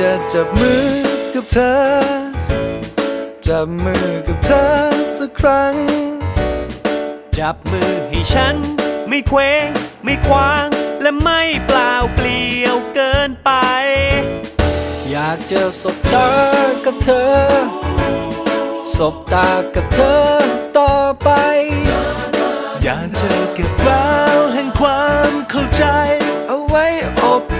จะจับมือกับเธอ จับมือกับเธอสักครั้ง จับมือให้ฉัน ไม่เคว้งไม่คว้าง และไม่เปล่าเปลี่ยวเกินไป อยากจะสบตากับเธอ สบตากับเธอต่อไป อยากจะเก็บราวแห่งความเข้าใจ เอาไว้อบ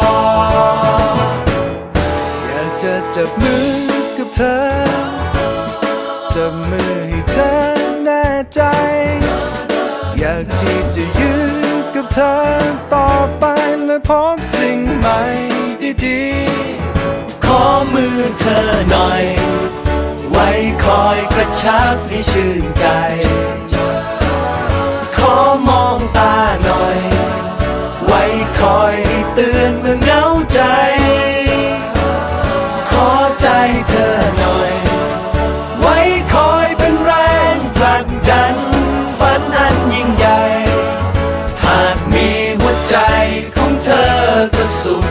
จะจับมือกับเธอ จับมือให้เธอแน่ใจ อยากที่จะยืนกับเธอต่อไปและพบสิ่งใหม่ดีๆขอมือเธอหน่อย ไว้คอยกระชับให้ชื่นใจ ก็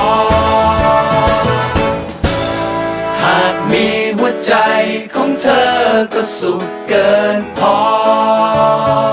ใจของเธอก็สุขเกินพอ